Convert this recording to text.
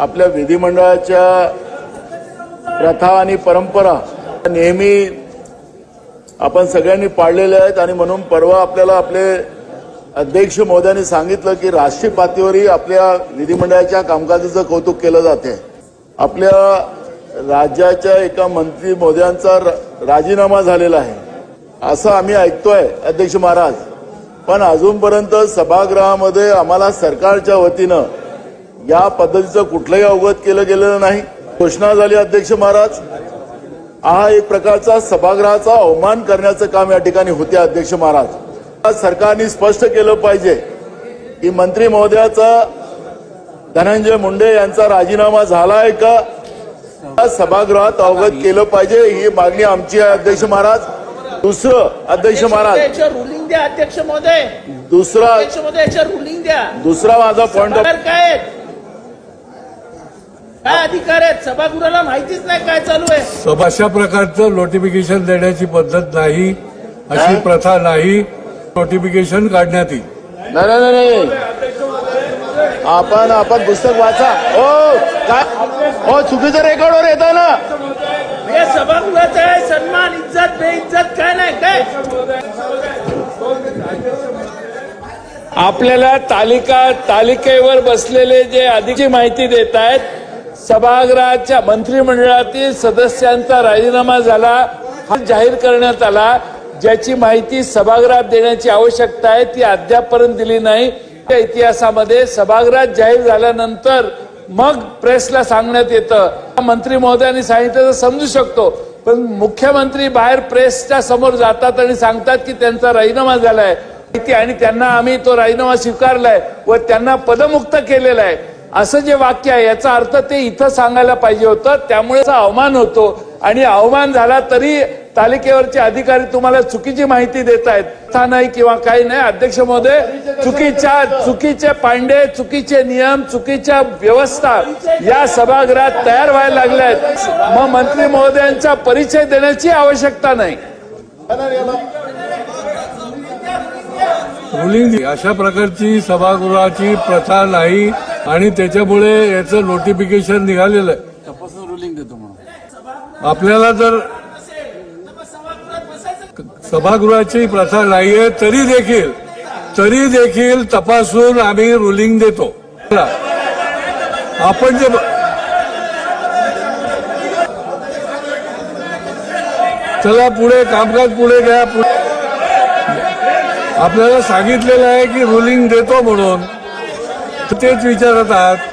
आपल्या विधिमंडळाच्या प्रथा आणि परंपरा नेहमी आपण सगळ्यांनी पाळलेल्या आहेत आणि म्हणून परवा आपल्याला आपले अध्यक्ष महोदयांनी सांगितलं की राष्ट्रीय पातळीवरही आपल्या विधिमंडळाच्या कामकाजाचं कौतुक केलं जाते आपल्या राज्याच्या एका मंत्री महोदयांचा र- राजीनामा झालेला आहे. असं आम्ही ऐकतोय अध्यक्ष महाराज. पण अजूनपर्यंत सभागृहामध्ये आम्हाला सरकारच्या वतीनं या पद्धतीचं कुठलंही अवगत केलं गेलेलं नाही. घोषणा झाली अध्यक्ष महाराज. हा एक प्रकारचा सभागृहाचा अवमान करण्याचं काम या ठिकाणी होते अध्यक्ष महाराज. आज सरकारने स्पष्ट केलं पाहिजे की मंत्री महोदयाचा धनंजय मुंडे यांचा राजीनामा झालाय का? या सभागृहात अवगत केलं पाहिजे. ही मागणी आमची आहे अध्यक्ष महाराज. दुसरं अध्यक्ष महाराज. रुलिंग द्या अध्यक्ष महोदय. दुसरा अध्यक्ष रुलिंग द्या. दुसरा माझा पॉइंट अधिकार काय? काय अधिकार आहेत? सभागृहाला माहितीच नाही काय चालू आहे. अशा प्रकारचं नोटिफिकेशन देण्याची पद्धत नाही अशी? प्रथा नाही नोटिफिकेशन काढण्यात येईल. नाही नाही आपण आपण पुस्तक वाचा. हो काय? हो चुकीचं रेकॉर्डवर येतं ना. हे सभागृहाचा आहे. सन्मान इज्जत बेइज्जत काय नाही काय? आपल्याला तालिका तालिकेवर बसलेले जे अधिकची माहिती देत आहेत सभागृहाच्या मंत्रिमंडळातील सदस्यांचा राजीनामा झाला. हा जाहीर करण्यात आला. ज्याची माहिती सभागृहात देण्याची आवश्यकता आहे ती अद्यापपर्यंत दिली नाही. त्या इतिहासामध्ये सभागृहात जाहीर झाल्यानंतर मग प्रेसला सांगण्यात येतं. मंत्री महोदयांनी सांगितलं तर समजू शकतो. पण मुख्यमंत्री बाहेर प्रेसच्या समोर जातात आणि सांगतात की त्यांचा राजीनामा झालाय. आणि त्यांना आम्ही तो राजीनामा स्वीकारलाय व त्यांना पदमुक्त केलेला आहे. असं जे वाक्य आहे याचा अर्थ ते इथं सांगायला पाहिजे होतं त्यामुळे अवमान होतो. आणि अवमान झाला तरी तालिकेवरचे अधिकारी तुम्हाला चुकीची माहिती देत आहेत. था नाही किंवा काही नाही. अध्यक्ष महोदय चुकीच्या चुकीचे पांडे चुकीचे नियम चुकीच्या व्यवस्था या सभागृहात तयार व्हायला लागल्या आहेत. मग मंत्री महोदयांचा परिचय देण्याची आवश्यकता नाही. अशा प्रकारची सभागृहाची प्रथा नाही. आणि त्याच्यामुळे याचं नोटिफिकेशन निघालेलं आहे. आपल्याला जर सभागृहाची प्रथा नाहीये तरी देखील तरी देखील तपासून आम्ही रुलिंग देतो. आपण जे चला पुढे कामकाज पुढे घ्या पुढे. आपल्याला सांगितलेलं आहे की रुलिंग देतो म्हणून. तेच विचारत आहात.